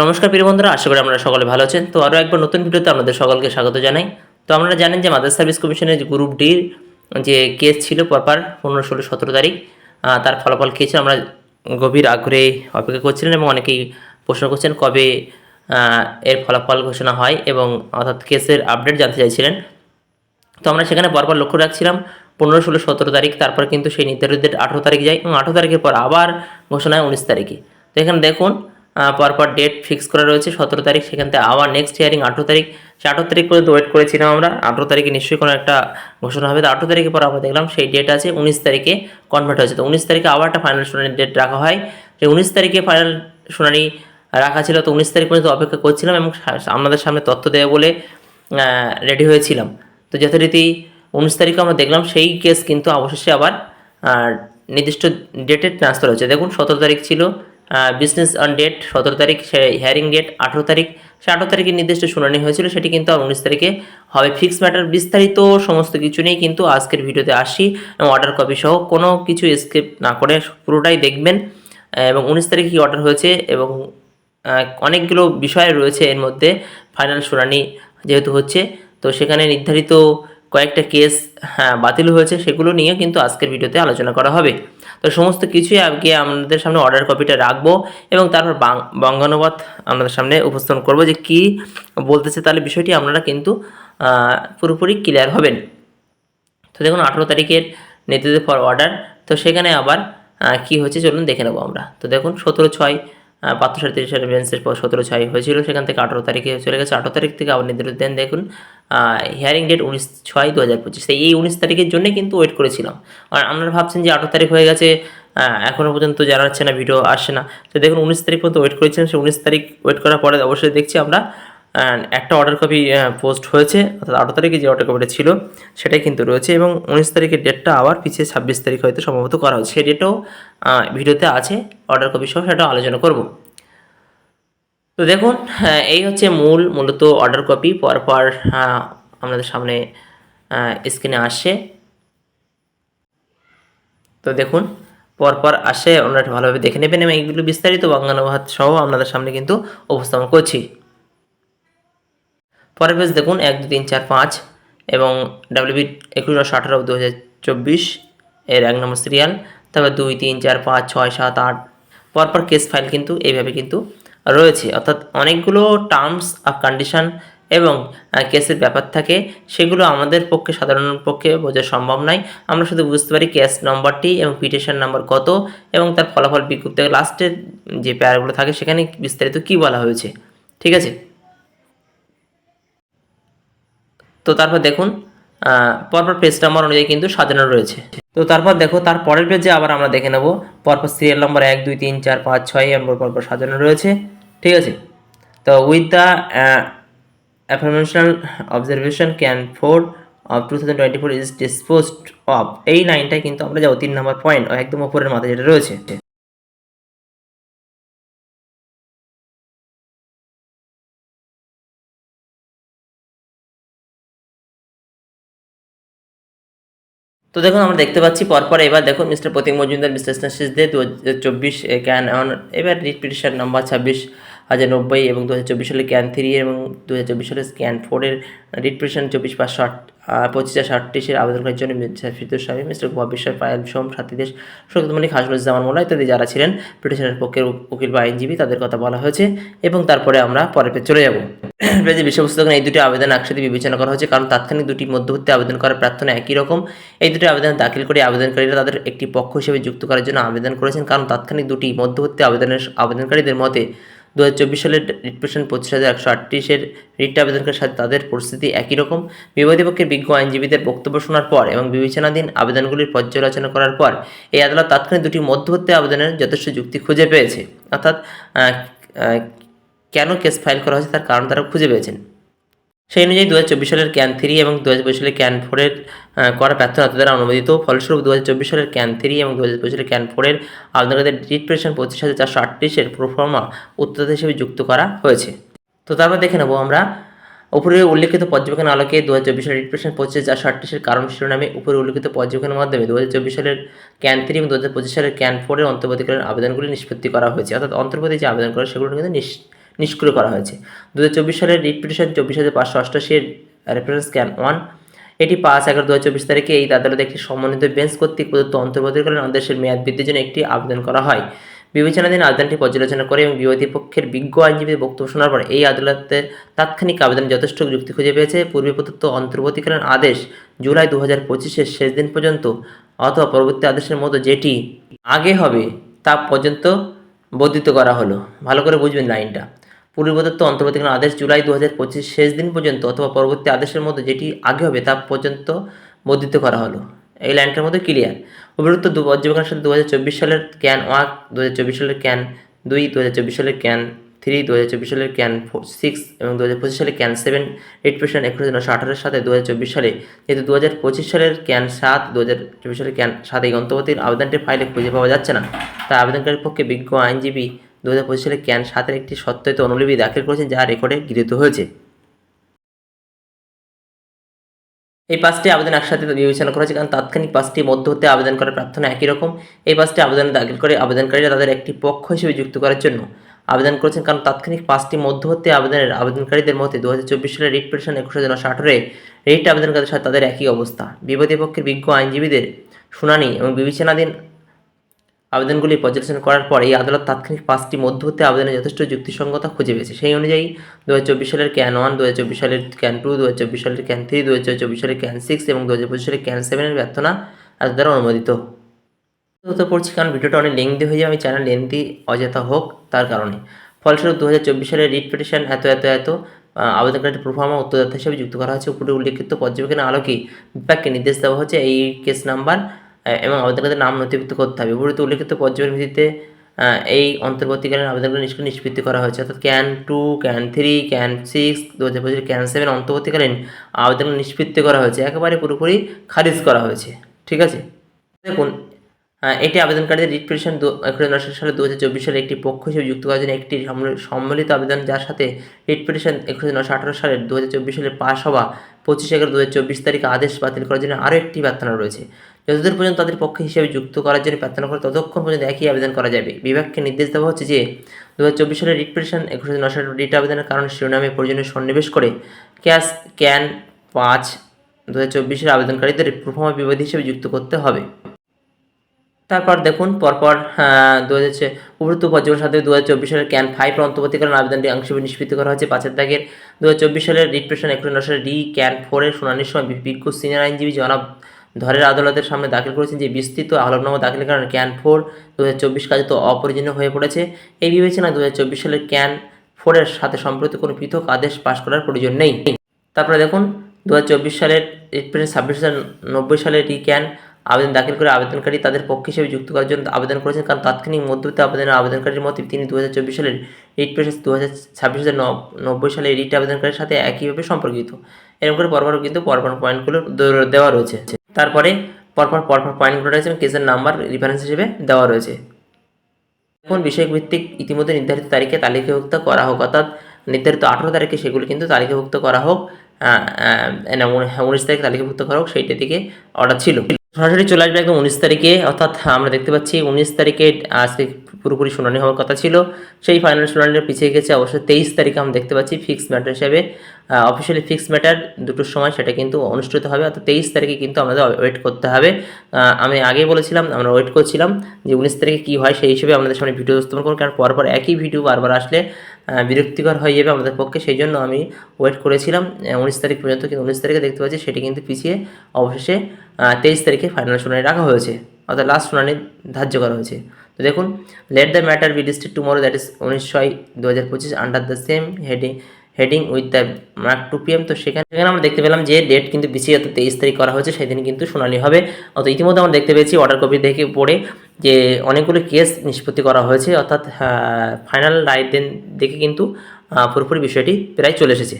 নমস্কার প্রিয় বন্ধুরা, আশা করি আপনারা সকলে ভালো আছেন। তো আরও একবার নতুন ভিডিওতে আপনাদের সকলকে স্বাগত জানাই। তো আপনারা জানেন যে মাদার সার্ভিস কমিশনের গ্রুপ ডির যে কেস ছিল পরপর পনেরো, ষোলো, সতেরো তারিখ তার ফলাফল কী ছিল আমরা গভীর আগ্রহে অপেক্ষা করছিলেন এবং অনেকেই প্রশ্ন করছেন কবে এর ফলাফল ঘোষণা হয় এবং অর্থাৎ কেসের আপডেট জানতে চাইছিলেন। তো আমরা সেখানে পরপর লক্ষ্য রাখছিলাম, পনেরো, ষোলো, সতেরো তারিখ, তারপর কিন্তু সেই নির্ধারিত আঠেরো তারিখ যায় এবং আঠেরো তারিখের পর আবার ঘোষণা হয় উনিশ তারিখে। তো এখানে দেখুন পরপর ডেট ফিক্স করা রয়েছে, সতেরো তারিখ, সেখান থেকে আবার নেক্সট হিয়ারিং আঠেরো তারিখ। সে আঠেরো তারিখ পর্যন্ত ওয়েট করেছিলাম আমরা। আঠেরো তারিখে নিশ্চয়ই কোনো একটা ঘোষণা হবে। তো আঠেরো তারিখের পর আমরা দেখলাম সেই ডেট আছে, উনিশ তারিখে কনভার্ট হয়েছে। তো উনিশ তারিখে আবার একটা ফাইনাল শুনানির ডেট রাখা হয়। যে উনিশ তারিখে ফাইনাল শুনানি রাখা ছিল, তো উনিশ তারিখ পর্যন্ত অপেক্ষা করছিলাম এবং আপনাদের সামনে তথ্য দেবে বলে রেডি হয়েছিলাম। তো যথারীতি উনিশ তারিখে আমরা দেখলাম সেই কেস কিন্তু অবশেষে আবার নির্দিষ্ট ডেটে ট্রান্সফার হয়েছে। দেখুন, সতেরো তারিখ ছিল বিজনেস অন ডেট সতেরো তারিখ, সে হিয়ারিং ডেট আঠেরো তারিখ। সে আঠেরো তারিখে নির্দিষ্ট শুনানি হয়েছিল, সেটি কিন্তু আর উনিশ তারিখে হবে। ফিক্স ম্যাটার বিস্তারিত সমস্ত কিছু নিয়ে কিন্তু আজকের ভিডিওতে আসি এবং অর্ডার কপি সহ কোনো কিছু স্কিপ না করে পুরোটাই দেখবেন। এবং উনিশ তারিখে কী অর্ডার হয়েছে এবং অনেকগুলো বিষয় রয়েছে এর মধ্যে। ফাইনাল শুনানি যেহেতু হচ্ছে, তো সেখানে নির্ধারিত কয়েকটা কেস হ্যাঁ বাতিল হয়েছে, সেগুলো নিয়ে কিন্তু আজকের ভিডিওতে আলোচনা করা হবে। তো সমস্ত কিছুই আগে আমাদের সামনে অর্ডার কপিটা রাখব এবং তারপর বঙ্গানুবাদ আপনাদের সামনে উপস্থাপন করব যে কি বলতেছে তাহলে বিষয়টি আপনারা কিন্তু পুরোপুরি ক্লিয়ার হবেন। তো দেখুন, আঠেরো তারিখের নেতৃত্বে ফর অর্ডার তো সেখানে আবার কি হচ্ছে চলুন দেখে নেব আমরা। তো দেখুন, সতেরো ছয় বাহাত্তর সাড়ে তিরিশ সালের বেঞ্চের পর সতেরো ছয় হয়েছিল, সেখান থেকে আঠেরো তারিখে চলে গেছে। আঠেরো তারিখ থেকে আবার নির্ধারিত দেন, দেখুন হিয়ারিং ডেট উনিশ ছয় দু হাজার পঁচিশ এই উনিশ তারিখের জন্যই কিন্তু ওয়েট করেছিলাম। আর আপনারা ভাবছেন যে আঠেরো তারিখ হয়ে গেছে এখনও পর্যন্ত জানাচ্ছে না, ভিডিও আসছে না। তো দেখুন, উনিশ তারিখ পর্যন্ত ওয়েট করেছিলাম। সেই উনিশ তারিখ ওয়েট করার পরে অবশ্যই দেখছি আমরা একটা অর্ডার কপি পোস্ট হয়েছে। অর্থাৎ আঠেরো তারিখে যে অর্ডার কপিটা ছিল, সেটাই কিন্তু রয়েছে এবং উনিশ তারিখের ডেটটা আবার পিছিয়ে ছাব্বিশ তারিখ হয়তো সম্ভবত করা হচ্ছে। সেই ডেটও ভিডিওতে আছে অর্ডার কপি সহ সেটাও আলোচনা করব। তো দেখুন হ্যাঁ, এই হচ্ছে মূল মূলত অর্ডার কপি পরপর আপনাদের সামনে স্ক্রিনে আসে। তো দেখুন পরপর আসে একটু ভালোভাবে দেখে নেবেন। এবং এইগুলো বিস্তারিত বাংলানুবাদ সহ আপনাদের সামনে কিন্তু উপস্থাপন করছি। পরের পেজ দেখুন এক দু তিন চার পাঁচ এবং ডাব্লিউবি একুশ দশ আঠারো দু হাজার চব্বিশ এর এক নম্বর সিরিয়াল তারপর দুই তিন চার পাঁচ ছয় সাত আট। পরপর কেস ফাইল কিন্তু এইভাবে কিন্তু রয়েছে। অর্থাৎ অনেকগুলো টার্মস আর কন্ডিশন এবং কেসের ব্যাপার থাকে, সেগুলো আমাদের পক্ষে, সাধারণ পক্ষে বোঝা সম্ভব নয়। আমরা শুধু বুঝতে পারি কেস নম্বরটি এবং পিটিশন নাম্বার কত এবং তার ফলাফল বিজ্ঞপ্তি লাস্টের যে প্যারাগুলো থাকে, সেখানে বিস্তারিত কী বলা হয়েছে। ঠিক আছে? তো তারপর দেখুন পরপর পেজ নাম্বার অনুযায়ী কিন্তু সাজানো রয়েছে। তো তারপর দেখো, তার পরের পেজে আবার আমরা দেখে নেব। পরপর সিরিয়াল নম্বর এক, দুই, তিন, চার, পাঁচ, ছয় নম্বর পরপর সাজানো রয়েছে। ঠিক আছে? তো with the affirmational observation can four of two thousand twenty four is disposed of এই লাইনটাই কিন্তু আমরা যাব তিন নম্বর পয়েন্ট একদম ওপরের মাথায় যেটা রয়েছে। তো দেখুন, আমরা দেখতে পাচ্ছি পরপর এবার দেখুন মিস্টার প্রতীক মজুমদার বিশ্লেষণ শেষ দিয়ে দু হাজার চব্বিশ ক্যান অন এবার রিট পিটিশন নাম্বার ছাব্বিশ। হাজার নব্বই এবং দু হাজার চব্বিশ সালে ক্যান থ্রি এবং দু হাজার চব্বিশ সালে স্ক্যান ফোরের রিট পিটিশন চব্বিশ পাঁচশো আট পঁচিশ হাজার ষাটটিশের আবেদন করার জন্য ফিরদুস স্বামী, মিস্টার বিশ্বাস পায়েল সোম সাথীদেশ শক্তিমণি খাসরুজ্জামান মোল্লা ইত্যাদি যারা ছিলেন পিটিশনের পক্ষের উকিল বা আইনজীবী, তাদের কথা বলা হয়েছে এবং তারপরে আমরা পরের পেজ চলে যাব। পেজে বিষয়বস্তু এই দুটি আবেদন একসাথে বিবেচনা করা হয়েছে, কারণ তাৎক্ষণিক দুটি মধ্যবর্তী আবেদন করার প্রার্থনা একই রকম। এই দুটি আবেদন দাখিল করে আবেদনকারীরা তাদের একটি পক্ষ হিসেবে যুক্ত করার জন্য আবেদন করেছেন, কারণ তাৎক্ষণিক দুটি মধ্যবর্তী আবেদনের আবেদনকারীদের মতে দু হাজার চব্বিশ সালের রিটপ্রেশন পঁচিশ হাজার একশো আটত্রিশের রিট আবেদনকারীর সাথে তাদের পরিস্থিতি একই রকম। বিবাদী পক্ষের বিজ্ঞ আইনজীবীদের বক্তব্য শোনার পর এবং বিবেচনাধীন আবেদনগুলির পর্যালোচনা করার পর এই আদালত তাৎক্ষণিক দুটি মধ্যবর্তী আবেদনের যথেষ্ট যুক্তি খুঁজে পেয়েছে। অর্থাৎ কেন কেস ফাইল করা হয়েছে তার কারণ তারা খুঁজে পেয়েছেন। সেই অনুযায়ী দু হাজার চব্বিশ সালের ক্যান থ্রি এবং দু হাজার পঁচিশ সালের ক্যান ফোরের করা প্রার্থনা দ্বারা অনুমোদিত ফলস্বরূপ দু হাজার চব্বিশ সালের ক্যান থ্রি এবং দু হাজার পঁচিশ সালের ক্যান ফোরের আবেদনকারীদের রিপ্রেশন পঁচিশ হাজার চারশো আটত্রিশের প্রোফর্মা উত্তরদাতা হিসেবে যুক্ত করা হয়েছে। তো তারপর দেখে নেব আমরা উপরে উল্লেখিত পর্যবেক্ষণ আলোকে দু হাজার চব্বিশ সালের রিপ্রেশন পঁচিশ চারশো আটত্রিশের কারণ শিরোনামে উপরে উল্লেখিত পর্যবেক্ষণের মাধ্যমে দু হাজার চব্বিশ সালের ক্যান থ্রি এবং দু হাজার পঁচিশ সালের ক্যান ফোরের অন্তর্বর্তীকালীন আবেদনগুলি নিষ্পত্তি করা হয়েছে। অর্থাৎ অন্তর্বর্তী যে আবেদন করে, সেগুলো কিন্তু নিষ্ক্রিয় করা হয়েছে। দু হাজার চব্বিশ সালের রিট চব্বিশ হাজার পাঁচশো অষ্টাশির রেফারেন্স ক্যান ওয়ান এটি পাঁচ এগারো দু হাজার চব্বিশ তারিখে এই আদালতে একটি সমন্বিত বেঞ্চ কর্তৃক প্রদত্ত অন্তর্বর্তীকালীন আদেশের মেয়াদ বৃদ্ধির জন্য একটি আবেদন করা হয়। বিবেচনাধীন আবেদনটি পর্যালোচনা করে এবং বিরোধী পক্ষের বিজ্ঞ আইনজীবীদের বক্তব্য শোনার পর এই আদালতের তাৎক্ষণিক আবেদন যথেষ্ট যুক্তি খুঁজে পেয়েছে। পূর্বে প্রদত্ত অন্তর্বর্তীকালীন আদেশ জুলাই দু হাজার পঁচিশের শেষ দিন পর্যন্ত অথবা পরবর্তী আদেশের মতো যেটি আগে হবে তা পর্যন্ত বর্ধিত করা হলো। ভালো করে বুঝবেন লাইনটা। পূর্বে প্রদত্ত অন্তর্বর্তীকালীন আদেশ জুলাই দু হাজার পঁচিশ শেষ দিন পর্যন্ত অথবা পরবর্তী আদেশের মধ্যে যেটি আগে হবে তা পর্যন্ত বর্ধিত করা হলো। এই লাইনটার মধ্যে ক্লিয়ার উপরোক্ত দু পর্যবেক্ষণের সাথে দু হাজার চব্বিশ সালের ক্যান ওয়াক দু হাজার চব্বিশ সালের ক্যান দুই দু হাজার চব্বিশ সালের ক্যান থ্রি দু হাজার চব্বিশ সালের ক্যান ফোর সিক্স এবং দু হাজার পঁচিশ সালে ক্যান সেভেন এইট পার্সেন্ট একুশ নশো আঠারোর সাথে দু হাজার চব্বিশ সালে। যেহেতু দু হাজার পঁচিশ সালের ক্যান সাত দু হাজার চব্বিশ সালের ক্যান সাত এই অন্তর্বর্তীর আবেদনটি ফাইলে খুঁজে পাওয়া যাচ্ছে না। তাই আবেদনকারীর পক্ষে বিজ্ঞ আইনজীবী দু হাজার পঁচিশ সালে ক্যান সাতের একটি সত্যায়িত অনুলিপি দাখিল করেছেন, যা রেকর্ডে গৃহীত হয়েছে। এই পাঁচটি আবেদন একসাথে বিবেচনা করা হয়েছে, কারণ তাৎক্ষণিক পাঁচটি মধ্যবর্তী আবেদন করার প্রার্থনা একই রকম। এই পাঁচটি আবেদন দাখিল করে আবেদনকারীরা তাদের একটি পক্ষ হিসেবে যুক্ত করার জন্য আবেদন করেছেন, কারণ তাৎক্ষণিক পাঁচটি মধ্য মধ্যবর্তী আবেদনের আবেদনকারীদের মধ্যে দু হাজার চব্বিশ সালের রিট পিটিশন একুশে জন আঠারোয় রিট আবেদনকারীদের সাথে তাদের একই অবস্থা। বিবাদী পক্ষের বিজ্ঞ আইনজীবীদের শুনানি এবং বিবেচনাধীন আবেদনগুলি পর্যালোচনা করার পর এই আদালত তাৎক্ষণিক পাঁচটি মধ্যবর্তী আবেদনে যথেষ্ট যুক্তিসঙ্গতা খুঁজে পেয়েছে। সেই অনুযায়ী দু হাজার চব্বিশ সালের ক্যান ওয়ান দু হাজার চব্বিশ সালের ক্যান টু দু হাজার চব্বিশ সালের ক্যান থ্রি দু হাজার চব্বিশ সালের ক্যান সিক্স এবং দু হাজার পঁচিশ সালের ক্যান সেভেনের প্রার্থনা আজ দ্বারা অনুমোদিত। তো পড়ছি কারণ ভিডিওটা অনেক লেন্দি হয়ে যায় আমি চ্যানেল লেন্দি অযথা হোক তার কারণে। ফলস্বরূপ দু হাজার চব্বিশ সালের রিট পিটিশন এত এত এত আহ, আবেদনকারীর প্রফর্মা উত্তরদাতা হিসেবে যুক্ত করা হয়েছে। উপরে উল্লেখিত পর্যবেক্ষণের আলোকে বিভাগকে নির্দেশ দেওয়া হচ্ছে এই কেস নাম্বার এবং আবেদনকারীদের নাম নথিভুক্ত করতে হবে। উপরিত উল্লেখিত পর্যবেক্ষণ ভিত্তিতে এই অন্তর্বর্তীকালীন আবেদনগুলো নিষ্ক্রিয় নিষ্পত্তি করা হয়েছে। অর্থাৎ can two can three can six দু হাজার পঁচিশ ক্যান সেভেন অন্তর্বর্তীকালীন আবেদনগুলো নিষ্পত্তি করা হয়েছে। একেবারে পুরোপুরি খারিজ করা হয়েছে। ঠিক আছে? দেখুন এটি আবেদনকারীদের রিট পিটিশন দু নশো সালে দু হাজার চব্বিশ সালে একটি পক্ষ হিসেবে যুক্ত করার জন্য একটি সম্মিল- সম্মিলিত আবেদন, যার সাথে রিট পিটিশন একুশে নশো আঠারো সালের দু হাজার চব্বিশ সালে পাশ হওয়া পঁচিশ এগারো দু হাজার চব্বিশ তারিখে আদেশ বাতিল করার জন্য আরও একটি প্রার্থনা রয়েছে। যতদূর পর্যন্ত তাদের পক্ষে হিসেবে যুক্ত করার জন্য প্রার্থনা করে ততক্ষণ পর্যন্ত একই আবেদন করা যাবে। বিভাগকে নির্দেশ দেওয়া হচ্ছে যে দু হাজার চব্বিশ সালের রিট পিটিশন একুশে নশো রিট আবেদনের কারণে শিরোনামে প্রয়োজনীয় সন্নিবেশ করে ক্যাশ ক্যান পাঁচ দু হাজার আবেদনকারীদের প্রথম বিবাদী হিসেবে যুক্ত করতে হবে। তারপর দেখুন, পরপর দু হাজার উপরোক্ত পর্যবেক্ষণ সাথে দু হাজার চব্বিশ সালের ক্যান ফাইভ অন্তর্বর্তীকালীন আবেদনটি আংশিক নিষ্পত্তি করা হয়েছে। পাঁচের দাগের দু হাজার চব্বিশ সালের রিট পিটিশন একুশ সালের ডি ক্যান ফোরের শুনানির সময় বিজ্ঞ সিনিয়র আইনজীবী জনাব ধরের আদালতের সামনে দাখিল করেছেন যে বিস্তৃত আহ্লনামা দাখিলের কারণে ক্যান ফোর দু হাজার চব্বিশ কার্যত অপরিজনীয় হয়ে পড়েছে। এই বিবেচনায় দু হাজার চব্বিশ সালের ক্যান ফোরের সাথে সম্প্রতি কোনো পৃথক আদেশ পাশ করার প্রয়োজন নেই। তারপরে দেখুন দু হাজার চব্বিশ সালের এপ্রিল ছাব্বিশ হাজার নব্বই সালে টি ক্যান আবেদন দাখিল করে আবেদনকারী তাদের পক্ষ হিসেবে যুক্ত করার জন্য আবেদন করেছেন। কারণ তাৎক্ষণিক মধ্যবর্তী আবেদনের আবেদনকারীর মতে তিনি দু হাজার চব্বিশ সালের রিট পেশেন্স দু হাজার ছাব্বিশ হাজার নব্বই সালে রিট আবেদনকারীর সাথে একইভাবে সম্পর্কিত। এরকম করে পরপর কিন্তু পরপর পয়েন্টগুলো দেওয়া রয়েছে। তারপরে পরপর পরপর পয়েন্টগুলো রয়েছে এবং কেসের নাম্বার রিফারেন্স হিসেবে দেওয়া রয়েছে। এখন বিষয়ভিত্তিক ইতিমধ্যে নির্ধারিত তারিখে তালিকাভুক্ত করা হোক, অর্থাৎ নির্ধারিত আঠেরো তারিখে সেগুলি কিন্তু তালিকাভুক্ত করা হোক উনিশ তারিখে তালিকাভুক্ত করা হোক, সেইটা দিকে অর্ডার ছিল। সরাসরি চলে আসবে একদম উনিশ তারিখে, অর্থাৎ আমরা দেখতে পাচ্ছি উনিশ তারিখে আজকে পুরোপুরি শুনানি হওয়ার কথা ছিল। সেই ফাইনাল শুনানিটা পিছিয়ে গেছে অবশ্যই তেইশ তারিখে আমরা দেখতে পাচ্ছি ফিক্স ম্যাটার হিসেবে। অফিসিয়ালি ফিক্স ম্যাটার দুটোর সময় সেটা কিন্তু অনুষ্ঠিত হবে, অর্থাৎ তেইশ তারিখে কিন্তু আমাদের ওয়েট করতে হবে। আমি আগেই বলেছিলাম, আমরা ওয়েট করছিলাম যে উনিশ তারিখে কী হয় সেই হিসেবে আমাদের সামনে ভিডিও উপস্থাপন করুন, কারণ পরপর একই ভিডিও বারবার আসলে বিরক্তিকর হয়ে যাবে আমাদের পক্ষে, সেই জন্য আমি ওয়েট করেছিলাম। উনিশ তারিখ পর্যন্ত কিন্তু উনিশ তারিখে দেখতে পাচ্ছি সেটি কিন্তু পিছিয়ে অবশেষে তেইশ তারিখে ফাইনাল শুনানি রাখা হয়েছে, অর্থাৎ লাস্ট শুনানি ধার্য করা হয়েছে। তো দেখুন let the matter be district tomorrow that is উনিশ ছয় দু হাজার পঁচিশ under the same heading heading with the mark two PM তো সেখানে সেখানে আমরা দেখতে পেলাম যে ডেট কিন্তু বিসি অর্থাৎ তেইশ তারিখ করা হয়েছে, সেদিন কিন্তু শুনানি হবে। অত ইতিমধ্যে আমরা দেখতে পেয়েছি অর্ডার কপি দেখে পড়ে যে অনেকগুলো কেস নিষ্পত্তি করা হয়েছে, অর্থাৎ ফাইনাল রায় দেন দেখে কিন্তু পুরোপুরি বিষয়টি প্রায় চলে এসেছে।